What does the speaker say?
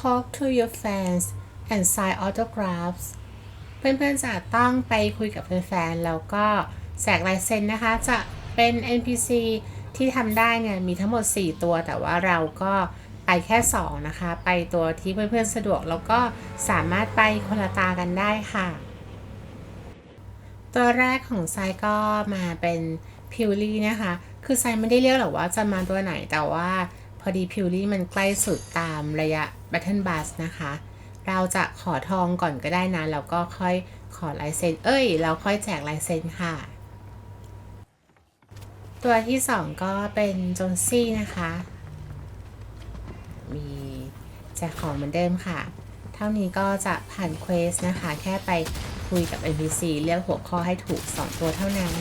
talk to your fans and sign autographs เพื่อนๆจะต้องไปคุยกับแฟนๆ แล้วก็แจกลายเซ็นนะคะ จะเป็น NPC ที่ทำได้เนี่ยมีทั้งหมด 4 ตัว แต่ว่าเราก็ไปแค่ 2 นะคะ ไปตัวที่เพื่อนๆ สะดวก แล้วก็สามารถไปคนละตากันได้ค่ะ ตัวแรกของไซก็มาเป็นพิวลี่นะคะ คือไซไม่ได้เลือกหรอกว่าจะมาตัวไหนแต่ว่า พอดีพิวลี่มันใกล้สุดตามระยะ Battle Bus นะคะ เราจะขอทองก่อนก็ได้นะ แล้วก็ค่อยขอลายเซ็น เอ้ย เราค่อยแจกลายเซ็นค่ะ ตัวที่สองก็เป็นโจนซี่นะคะ มีแจกของเหมือนเดิมค่ะ เท่านี้ก็จะผ่านเควสนะคะ แค่ไปคุยกับ NPC เลือกหัวข้อให้ถูก 2 ตัวเท่านั้น